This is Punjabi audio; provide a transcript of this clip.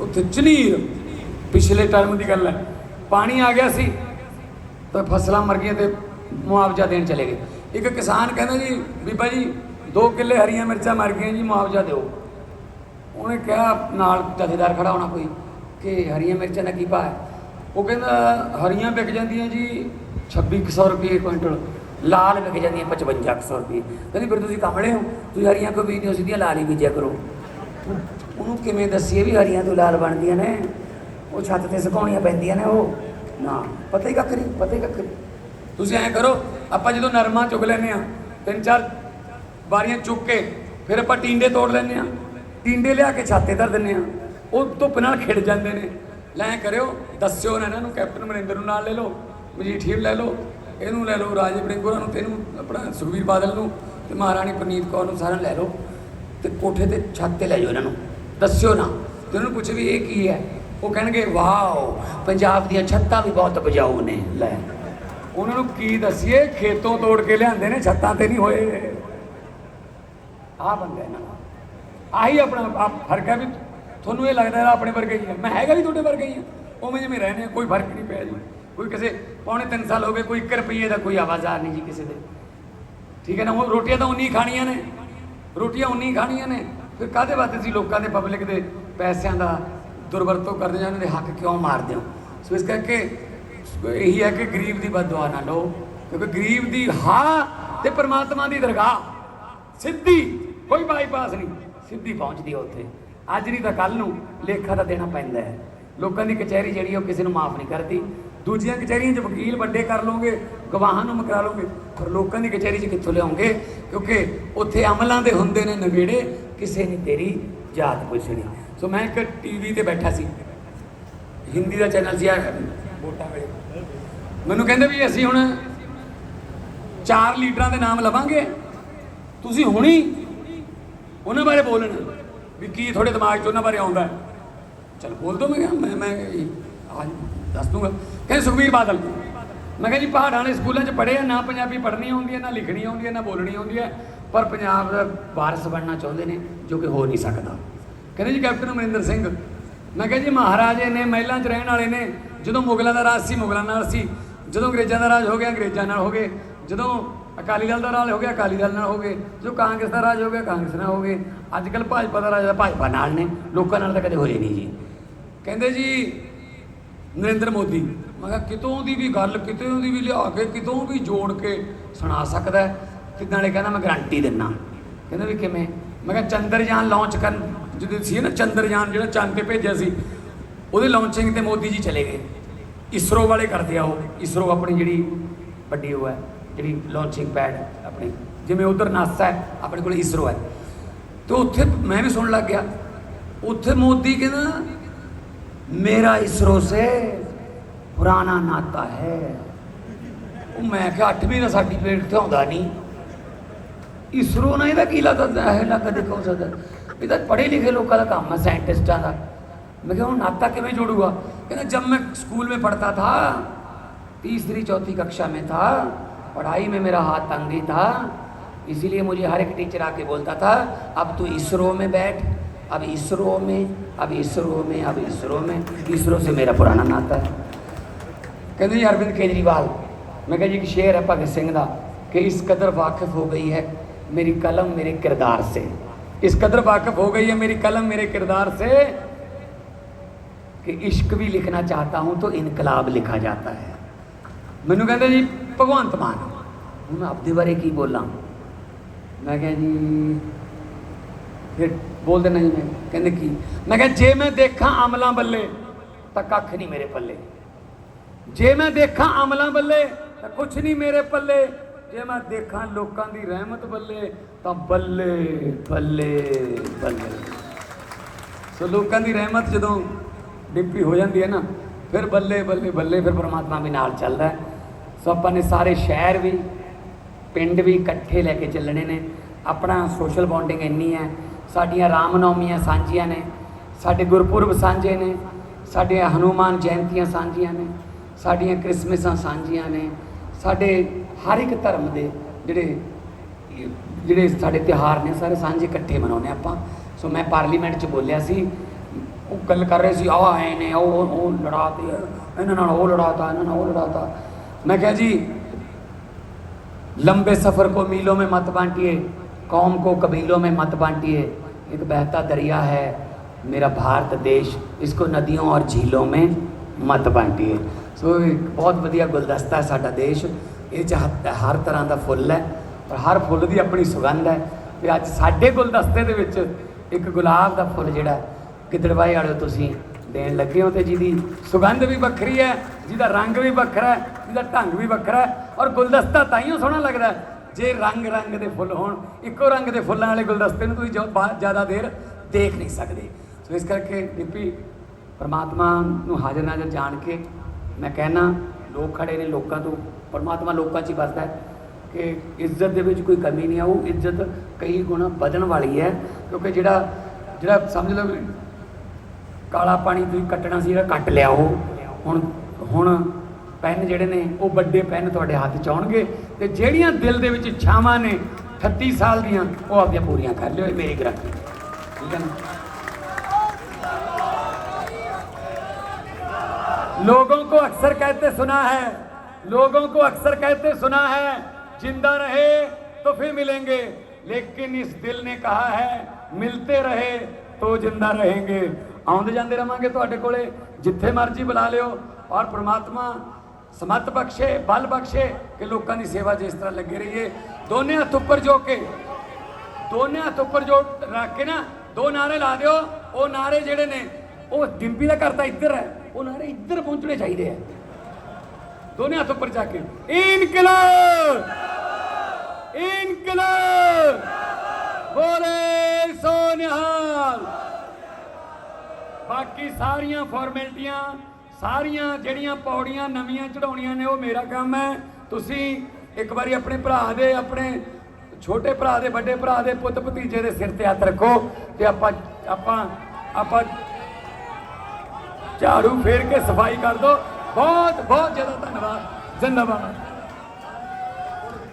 ਉੱਥੇ ਝਨੀਰ ਪਿਛਲੇ ਟਰਮ ਦੀ ਗੱਲ ਹੈ। ਪਾਣੀ ਆ ਗਿਆ ਸੀ ਤਾਂ ਫਸਲਾਂ ਮਰ ਗਈਆਂ ਤੇ ਮੁਆਵਜ਼ਾ ਦੇਣ ਚਲੇ ਗਏ। ਇੱਕ ਕਿਸਾਨ ਕਹਿੰਦਾ ਜੀ, ਬੀਬਾ ਜੀ 2 ਕਿੱਲੇ ਹਰੀਆਂ ਮਿਰਚਾਂ ਮਰ ਗਈਆਂ ਜੀ, ਮੁਆਵਜ਼ਾ ਦਿਓ। ਉਹਨੇ ਕਿਹਾ, ਨਾਲ ਜਥੇਦਾਰ ਖੜਾ ਹੋਣਾ ਕੋਈ, ਕਿ ਹਰੀਆਂ ਮਿਰਚਾਂ ਦਾ ਕੀ ਭਾਅ ਹੈ? ਉਹ ਕਹਿੰਦਾ, ਹਰੀਆਂ ਵਿਕ ਜਾਂਦੀਆਂ ਜੀ 2600 ਰੁਪਏ ਕੁਇੰਟਲ, ਲਾਲ ਵਿਕ ਜਾਂਦੀਆਂ 5500 ਰੁਪਏ। ਕਹਿੰਦੀ, ਫਿਰ ਤੁਸੀਂ ਕਮਲੇ ਹੋ, ਤੁਸੀਂ ਹਰੀਆਂ ਕੋ ਬੀਜਦੇ ਹੋ, ਸਿੱਧੀਆਂ ਲਾਲ ਹੀ ਬੀਜਿਆ ਕਰੋ। ਉਹਨੂੰ ਕਿਵੇਂ ਦੱਸੀਏ ਵੀ ਹਰੀਆਂ ਤੋਂ ਲਾਲ ਬਣਦੀਆਂ ਨੇ? ਉਹ ਛੱਤ ਤੇ ਸੁਕਾਉਣੀਆਂ ਪੈਂਦੀਆਂ ਨੇ ਉਹ। ਨਾ, ਪਤਾ ਹੀ ਕੱਖ ਨਹੀਂ, ਪਤਾ ਹੀ ਕੱਖ ਨਹੀਂ। ਤੁਸੀਂ ਐਂ ਕਰੋ, ਆਪਾਂ ਜਦੋਂ ਨਰਮਾ ਚੁਗ ਲੈਨੇ ਆ ਤਿੰਨ ਚਾਰ ਵਾਰੀਆਂ ਚੁੱਕ ਕੇ, ਫਿਰ ਆਪਾਂ ਟੀਂਡੇ ਤੋੜ ਲੈਨੇ ਆ ਟੀਂਡੇ ਲਿਆ ਕੇ ਛਾਤੇ ਧਰ ਦਿੰਨੇ ਆ ਉਹ ਧੁੱਪ ਨਾਲ ਖਿੜ ਜਾਂਦੇ ਨੇ। ਲੈ ਕਰਿਓ, ਦੱਸਿਓ ਨਾ ਇਹਨਾਂ ਨੂੰ, ਕੈਪਟਨ ਮਨਿੰਦਰ ਨੂੰ ਨਾਲ ਲੈ ਲਓ ਮਜੀਠੀਰ ਲੈ ਲਓ, ਇਹਨੂੰ ਲੈ ਲਓ, ਰਾਜੇ ਬੜਿੰਗੋਰਾ ਨੂੰ, ਤੇ ਇਹਨੂੰ ਆਪਣਾ ਸੁਖਬੀਰ ਬਾਦਲ ਨੂੰ, ਤੇ ਮਹਾਰਾਣੀ ਪ੍ਰਨੀਤ ਕੌਰ ਨੂੰ ਸਾਰਿਆਂ ਨੂੰ ਲੈ ਲਓ, ਤੇ ਕੋਠੇ ਤੇ ਛੱਤ ਤੇ ਲੈ ਜਾਓ ਇਹਨਾਂ ਨੂੰ। ਦੱਸਿਓ ਨਾ। ਤੇ ਉਹਨਾਂ ਨੂੰ ਪੁੱਛੋ ਵੀ ਇਹ ਕੀ ਹੈ? ਉਹ ਕਹਿਣਗੇ, ਵਾਓ, ਪੰਜਾਬ ਦੀਆਂ ਛੱਤਾਂ ਵੀ ਬਹੁਤ ਉਪਜਾਊ ਨੇ, ਲੈ। ਉਹਨਾਂ ਨੂੰ ਕੀ ਦਸੀਏ? ਖੇਤੋਂ ਤੋੜ ਕੇ ਲਿਆਂਦੇ ਨੇ, ਛੱਤਾਂ ਤੇ ਨਹੀਂ ਹੋਏ। ਆਹ ਬੰਦਾ ਇਹਨਾਂ ਦਾ। ਆਹੀ ਆਪਣਾ ਫ਼ਰਕ ਹੈ ਵੀ ਤੁਹਾਨੂੰ ਇਹ ਲੱਗਦਾ ਹੈ ਆਪਣੇ ਵਰਗੇ ਹੀ ਹੈ। ਮੈਂ ਹੈਗਾ ਵੀ ਤੁਹਾਡੇ ਵਰਗੇ ਹੀ ਹਾਂ। ਉਵੇਂ ਜਿਵੇਂ ਰਹਿੰਦੇ ਆ ਕੋਈ ਫ਼ਰਕ ਨਹੀਂ ਪਿਆ ਜੀ। ਕੋਈ ਕਿਸੇ, ਪੌਣੇ 3 ਸਾਲ ਹੋ ਗਏ, ਕੋਈ 1 ਰੁਪਈਏ ਦਾ ਕੋਈ ਆਵਾਜ਼ਾਰ ਨਹੀਂ ਜੀ ਕਿਸੇ ਦੇ। ਠੀਕ ਹੈ ਨਾ, ਉਹ ਰੋਟੀਆਂ ਤਾਂ ਉਨੀ ਖਾਣੀਆਂ ਨੇ। ਰੋਟੀਆਂ ਉਨੀ ਖਾਣੀਆਂ ਨੇ। ਫਿਰ ਕਾਹਦੇ ਵਾਸਤੇ ਤੁਸੀਂ ਲੋਕਾਂ ਦੇ ਪਬਲਿਕ ਦੇ ਪੈਸਿਆਂ ਦਾ ਦੁਰਵਰਤੋਂ ਕਰਦੇ ਜਾਂ ਉਹਨਾਂ ਦੇ ਹੱਕ ਕਿਉਂ ਮਾਰਦੇ ਹੋ? ਸੋ ਇਸ ਕਰਕੇ ਇਹੀ ਹੈ ਕਿ ਗਰੀਬ ਦੀ ਬਦਦੁਆ ਨਾ ਲਓ, ਕਿਉਂਕਿ ਗਰੀਬ ਦੀ ਹਾਂ ਤੇ ਪਰਮਾਤਮਾ ਦੀ ਦਰਗਾਹ ਸਿੱਧੀ ਕੋਈ ਬਾਈਪਾਸ ਨਹੀਂ, ਸਿੱਧੀ ਪਹੁੰਚਦੀ ਹੈ ਉੱਥੇ। ਅੱਜ ਨਹੀਂ ਤਾਂ ਕੱਲ ਨੂੰ ਲੇਖਾ ਤਾਂ ਦੇਣਾ ਪੈਂਦਾ ਹੈ। ਲੋਕਾਂ ਦੀ ਕਚਹਿਰੀ ਜਿਹੜੀ ਉਹ ਕਿਸੇ ਨੂੰ ਮਾਫ ਨਹੀਂ ਕਰਦੀ। ਦੂਜੀਆਂ ਕਚਹਿਰੀਆਂ 'ਚ ਵਕੀਲ ਵੱਡੇ ਕਰ ਲਓਗੇ, ਗਵਾਹਾਂ ਨੂੰ ਮਕਰਾ ਲਓਗੇ, ਪਰ ਲੋਕਾਂ ਦੀ ਕਚਹਿਰੀ 'ਚ ਕਿੱਥੋਂ ਲਿਆਉਂਗੇ? ਕਿਉਂਕਿ ਉੱਥੇ ਅਮਲਾਂ ਦੇ ਹੁੰਦੇ ਨੇ ਨਵੇੜੇ ਕਿਸੇ ਨੇ ਤੇਰੀ ਜਾਤ ਪੁੱਛਣੀ। ਸੋ ਮੈਂ ਇੱਕ ਟੀਵੀ ਤੇ ਬੈਠਾ ਸੀ। ਹਿੰਦੀ ਦਾ ਚੈਨਲ ਸੀ ਆ ਵੋਟਾਂ ਵੇਲੇ ਮੈਨੂੰ ਕਹਿੰਦੇ ਵੀ ਅਸੀਂ ਹੁਣ ਚਾਰ ਲੀਡਰਾਂ ਦੇ ਨਾਮ ਲਵਾਂਗੇ। ਤੁਸੀਂ ਹੁਣੀ ਉਹਨਾਂ ਬਾਰੇ ਬੋਲਣਾ ਵੀ ਕੀ ਤੁਹਾਡੇ ਦਿਮਾਗ 'ਚ ਉਹਨਾਂ ਬਾਰੇ ਆਉਂਦਾ ਚਲ ਬੋਲ ਦੋ ਮੈਂ ਕਿਹਾ, ਮੈਂ ਮੈਂ ਅੱਜ ਦੱਸ ਦੂੰਗਾ। ਕਹਿੰਦੇ ਸੁਖਬੀਰ ਬਾਦਲ ਮੈਂ ਕਿਹਾ ਜੀ ਪਹਾੜਾਂ ਵਾਲੇ ਸਕੂਲਾਂ 'ਚ ਪੜ੍ਹੇ ਆ ਨਾ ਪੰਜਾਬੀ ਪੜ੍ਹਨੀ ਆਉਂਦੀ ਹੈ ਨਾ ਲਿਖਣੀ ਆਉਂਦੀ ਹੈ ਨਾ ਬੋਲਣੀ ਆਉਂਦੀ ਹੈ। ਪਰ ਪੰਜਾਬ ਦਾ ਵਾਰਸ ਬਣਨਾ ਚਾਹੁੰਦੇ ਨੇ, ਜੋ ਕਿ ਹੋ ਨਹੀਂ ਸਕਦਾ। ਕਹਿੰਦੇ ਜੀ, ਕੈਪਟਨ ਅਮਰਿੰਦਰ ਸਿੰਘ, ਮੈਂ ਕਿਹਾ ਜੀ, ਮਹਾਰਾਜੇ ਨੇ ਮਹਿਲਾਂ 'ਚ ਰਹਿਣ ਵਾਲੇ ਨੇ, ਜਦੋਂ ਮੁਗਲਾਂ ਦਾ ਰਾਜ ਸੀ, ਮੁਗਲਾਂ ਨਾਲ ਸੀ, ਜਦੋਂ ਅੰਗਰੇਜ਼ਾਂ ਦਾ ਰਾਜ ਹੋ ਗਿਆ, ਅੰਗਰੇਜ਼ਾਂ ਨਾਲ ਹੋ ਗਏ, ਜਦੋਂ ਅਕਾਲੀ ਦਲ ਦਾ ਰਾਜ ਹੋ ਗਿਆ, ਅਕਾਲੀ ਦਲ ਨਾਲ ਹੋ ਗਏ ਜੋ ਕਾਂਗਰਸ ਦਾ ਰਾਜ ਹੋ ਗਿਆ, ਕਾਂਗਰਸ ਨਾਲ ਹੋ ਗਏ ਅੱਜ ਕੱਲ ਭਾਜਪਾ ਦਾ ਰਾਜ ਦਾ ਭਾਜਪਾ ਨਾਲ ਨੇ, ਲੋਕਾਂ ਨਾਲ ਤਾਂ ਕਦੇ ਹੋਏ ਨਹੀਂ ਜੀ। ਕਹਿੰਦੇ ਜੀ, ਨਰਿੰਦਰ ਮੋਦੀ, ਮੈਂ ਕਿਹਾ ਕਿਤੋਂ ਦੀ ਵੀ ਗੱਲ, ਕਿਤੋਂ ਦੀ ਵੀ ਲਿਆ ਕੇ, ਕਿਤੋਂ ਵੀ ਜੋੜ ਕੇ ਸੁਣਾ ਸਕਦਾ ਹੈ? ਕਿਦਾਂ ਵਾਲੇ ਕਹਿੰਦਾ ਮੈਂ ਗਰੰਟੀ ਦਿੰਨਾ। ਕਹਿੰਦਾ ਵੀ ਕਿਵੇਂ? ਮੈਂ ਕਿਹਾ ਚੰਦਰਯਾਨ ਲਾਂਚ ਕਰਨ, ਜਦੋਂ ਸੀ ਨਾ ਚੰਦਰਯਾਨ ਜਿਹੜਾ ਚੰਦ ਤੇ ਭੇਜਿਆ ਸੀ, ਉਹਦੇ ਲਾਂਚਿੰਗ ਤੇ ਮੋਦੀ ਜੀ ਚਲੇ ਗਏ। ਇਸਰੋ ਵਾਲੇ ਕਰਦੇ ਆ ਉਹ। ਇਸਰੋ ਆਪਣੀ ਜਿਹੜੀ ਵੱਡੀ ਉਹ ਹੈ, ਜਿਹੜੀ ਲਾਂਚਿੰਗ ਪੈਡ ਆਪਣੀ। ਜਿਵੇਂ ਉਧਰ ਨਾਸਾ ਹੈ, ਆਪਣੇ ਕੋਲ ਇਸਰੋ ਹੈ। ਤੇ ਉੱਥੇ ਮੈਂ ਵੀ ਸੁਣਨ ਲੱਗ ਗਿਆ। ਉੱਥੇ ਮੋਦੀ ਕਹਿੰਦਾ, ਮੇਰਾ ਇਸਰੋ ਸੇ ਪੁਰਾਣਾ ਨਾਤਾ ਹੈ। ਉਹ ਮੈਂ ਕਿਹਾ 8ਵੀਂ ਦਾ ਸਰਟੀਫਿਕੇਟ ਤੇ ਆਉਂਦਾ ਨਹੀਂ। इस्रो की तर केला तर ह्याला कधी कहू सकत इथं पढे लिखे लोगों का काम है साइंटिस्टा का मैं कहूँ, नाता के मैं जोड़ूँगा। जब मैं स्कूल में पढ़ता था, तीसरी, चौथी कक्षा में था, पढ़ाई में मेरा हाथ तंगी था, इसीलिए मुझे हर एक टीचर आके बोलता था, अब तू इसरो में बैठ, अब इसरो में, अब इसरो में, अब इसरो में, इसरो से मेरा पुराना नाता है। कहते जी अरविंद केजरीवाल, मैं कह, जी शेर है, भगत सिंह का कि इस कदर वाकिफ हो गई है मेरी कलम मेरे किरदार से। इस कदर वाकफ हो गई है मेरी कलम मेरे किरदार से कि इश्क भी लिखना चाहता हूँ तो इनकलाब लिखा जाता है। मैनू कहते जी, भगवंत मान। हूँ मैं अपने बारे की बोला? मैं क्या जी फिर बोल देना जी मैं कहने की, मैं क्या जे मैं देखा आमला बल्ले तो कख नहीं मेरे पल्ले। जे मैं देखा अमलों बल्ले तो कुछ नहीं मेरे पल्ले ਜੇ ਮੈਂ ਦੇਖਾਂ ਲੋਕਾਂ ਦੀ ਰਹਿਮਤ ਬੱਲੇ, ਤਾਂ ਬੱਲੇ ਬੱਲੇ ਬੱਲੇ। ਸੋ ਲੋਕਾਂ ਦੀ ਰਹਿਮਤ ਜਦੋਂ ਡਿੱਪੀ ਹੋ ਜਾਂਦੀ ਹੈ ਨਾ, ਫਿਰ ਬੱਲੇ ਬੱਲੇ ਬੱਲੇ, ਫਿਰ ਪਰਮਾਤਮਾ ਵੀ ਨਾਲ ਚੱਲਦਾ ਸੋ ਆਪਾਂ ਨੇ ਸਾਰੇ ਸ਼ਹਿਰ ਵੀ, ਪਿੰਡ ਵੀ ਇਕੱਠੇ ਲੈ ਕੇ ਚੱਲਣੇ ਨੇ। ਆਪਣਾ ਸੋਸ਼ਲ ਬੌਂਡਿੰਗ ਇੰਨੀ ਹੈ। ਸਾਡੀਆਂ ਰਾਮਨੌਮੀਆਂ ਸਾਂਝੀਆਂ ਨੇ। ਸਾਡੇ ਗੁਰਪੁਰਬ ਸਾਂਝੇ ਨੇ। ਸਾਡੇ ਹਨੂਮਾਨ ਜਯੰਤੀਆਂ ਸਾਂਝੀਆਂ ਨੇ। ਸਾਡੀਆਂ ਕ੍ਰਿਸਮਸਾਂ ਸਾਂਝੀਆਂ ਨੇ। ਸਾਡੇ ਹਰ ਇੱਕ ਧਰਮ ਦੇ ਜਿਹੜੇ ਜਿਹੜੇ ਸਾਡੇ ਤਿਉਹਾਰ ਨੇ ਸਾਰੇ ਸਾਂਝੇ ਇਕੱਠੇ ਮਨਾਉਂਦੇ ਆਪਾਂ ਸੋ ਮੈਂ ਪਾਰਲੀਮੈਂਟ 'ਚ ਬੋਲਿਆ ਸੀ ਉਹ ਗੱਲ ਕਰ ਰਹੇ ਸੀ ਆ ਆਏ ਨੇ ਉਹ ਉਹ ਲੜਾਤੇ ਇਹਨਾਂ ਨਾਲ ਉਹ ਲੜਾਤਾ ਇਹਨਾਂ ਨਾਲ ਉਹ ਲੜਾਤਾ ਮੈਂ ਕਿਹਾ ਜੀ लंबे सफर को मीलों में मत बांटिए कौम को कबीलों में मत बांटिए एक बहता दरिया है मेरा भारत देश इसको नदियों और झीलों में ਮੱਤ ਬਾਂਟੀ ਹੈ। ਸੋ ਬਹੁਤ ਵਧੀਆ ਗੁਲਦਸਤਾ ਹੈ ਸਾਡਾ ਦੇਸ਼। ਇਹ ਚ ਹਰ ਤਰ੍ਹਾਂ ਦਾ ਫੁੱਲ ਹੈ ਔਰ ਹਰ ਫੁੱਲ ਦੀ ਆਪਣੀ ਸੁਗੰਧ ਹੈ। ਤੇ ਅੱਜ ਸਾਡੇ ਗੁਲਦਸਤੇ ਦੇ ਵਿੱਚ ਇੱਕ ਗੁਲਾਬ ਦਾ ਫੁੱਲ ਜਿਹੜਾ ਕਿਦੜਵਾਏ ਵਾਲੇ ਤੁਸੀਂ ਦੇਣ ਲੱਗੇ ਹੋ ਤੇ ਜਿਹਦੀ ਸੁਗੰਧ ਵੀ ਵੱਖਰੀ ਹੈ, ਜਿਹਦਾ ਰੰਗ ਵੀ ਵੱਖਰਾ ਹੈ, ਜਿਹਦਾ ਢੰਗ ਵੀ ਵੱਖਰਾ ਹੈ ਔਰ ਗੁਲਦਸਤਾ ਤਾਂ ਹੀ ਸੋਹਣਾ ਲੱਗਦਾ ਜੇ ਰੰਗ ਰੰਗ ਦੇ ਫੁੱਲ ਹੋਣ। ਇੱਕੋ ਰੰਗ ਦੇ ਫੁੱਲਾਂ ਵਾਲੇ ਗੁਲਦਸਤੇ ਨੂੰ ਤੁਸੀਂ ਜ਼ਿਆਦਾ ਦੇਰ ਦੇਖ ਨਹੀਂ ਸਕਦੇ। ਸੋ ਇਸ ਕਰਕੇ ਡਿੱਪੀ ਪਰਮਾਤਮਾ ਨੂੰ ਹਾਜ਼ਰ ਨਾਜ਼ਰ ਜਾਣ ਕੇ ਮੈਂ ਕਹਿਣਾ ਲੋਕ ਖੜੇ ਨੇ ਲੋਕਾਂ ਤੋਂ, ਪਰਮਾਤਮਾ ਲੋਕਾਂ 'ਚ ਹੀ ਵਸਦਾ ਹੈ ਕਿ ਇੱਜ਼ਤ ਦੇ ਵਿੱਚ ਕੋਈ ਕਮੀ ਨਹੀਂ ਆਊ, ਇੱਜ਼ਤ ਕਈ ਗੁਣਾ ਵਧਣ ਵਾਲੀ ਹੈ, ਕਿਉਂਕਿ ਜਿਹੜਾ ਜਿਹੜਾ ਸਮਝ ਲਓ ਕਾਲਾ ਪਾਣੀ ਤੁਸੀਂ ਕੱਟਣਾ ਸੀ, ਜਿਹੜਾ ਕੱਟ ਲਿਆ ਉਹ, ਹੁਣ ਹੁਣ ਪੈਨ ਜਿਹੜੇ ਨੇ, ਉਹ ਵੱਡੇ ਪੈਨ ਤੁਹਾਡੇ ਹੱਥ 'ਚ ਆਉਣਗੇ ਤੇ ਜਿਹੜੀਆਂ ਦਿਲ ਦੇ ਵਿੱਚ ਇੱਛਾਵਾਂ ਨੇ 38 ਸਾਲ ਦੀਆਂ, ਉਹ ਆਪਦੀਆਂ ਪੂਰੀਆਂ ਕਰ ਲਿਓ ਇਹ ਮੇਰੀ ਗਰੰਟੀ ਠੀਕ ਹੈ लोगों को अक्सर कहते सुना है लोगों को अक्सर कहते सुना है जिंदा रहे तो फिर मिलेंगे लेकिन इस दिल ने कहा है ਮਿਲਤੇ ਰਹੇ ਤੋ ਜਿੰਦਾ ਰਹੇਂਗੇ ਆਉਂਦੇ ਜਾਂਦੇ ਰਵਾਂਗੇ ਤੁਹਾਡੇ ਕੋਲੇ ਜਿੱਥੇ ਮਰਜ਼ੀ ਬੁਲਾ ਲਿਓ ਔਰ ਪ੍ਰਮਾਤਮਾ ਸਮਤ ਬਖਸ਼ੇ ਬਲ ਬਖਸ਼ੇ ਕਿ ਲੋਕਾਂ ਦੀ ਸੇਵਾ 'ਚ ਇਸ ਤਰ੍ਹਾਂ ਲੱਗੇ ਰਹੀਏ ਦੋਨੇ ਹੱਥ ਉੱਪਰ ਜੋ ਕੇ ਦੋਨੇ ਹੱਥ ਉੱਪਰ ਜੋ ਰੱਖ ਕੇ ਨਾ ਦੋ ਨਾਰੇ ਲਾ ਦਿਓ ਉਹ ਨਾਰੇ ਜਿਹੜੇ ਨੇ ਉਹ ਡਿੰਪੀ ਦਾ ਘਰ ਤਾਂ ਇੱਧਰ ਹੈ ਉਹ ਨਾਰੇ ਇੱਧਰ ਪਹੁੰਚਣੇ ਚਾਹੀਦੇ ਆ। ਦੋਨੇ ਹੱਥ ਉੱਪਰ ਜਾ ਕੇ, ਇਨਕਲਾਬ! ਇਨਕਲਾਬ! ਬੋਲੇ ਸੋ ਬਾਕੀ ਸਾਰੀਆਂ ਫਾਰਮੈਲਟੀਆਂ ਸਾਰੀਆਂ ਜਿਹੜੀਆਂ ਪੌੜੀਆਂ ਨਵੀਆਂ ਚੜਾਉਣੀਆਂ ਨੇ, ਉਹ ਮੇਰਾ ਕੰਮ ਹੈ। ਤੁਸੀਂ ਇੱਕ ਵਾਰੀ ਆਪਣੇ ਭਰਾ ਦੇ, ਆਪਣੇ ਛੋਟੇ ਭਰਾ ਦੇ, ਵੱਡੇ ਭਰਾ ਦੇ ਪੁੱਤ ਭਤੀਜੇ ਦੇ ਸਿਰ ਤੇ ਹੱਥ ਰੱਖੋ ਤੇ ਆਪਾਂ ਆਪਾਂ ਆਪਾਂ ਝਾੜੂ ਫੇਰ ਕੇ ਸਫ਼ਾਈ ਕਰ ਦੋ। ਬਹੁਤ ਬਹੁਤ ਜ਼ਿਆਦਾ ਧੰਨਵਾਦ। ਜ਼ਿੰਦਾਬਾਦ।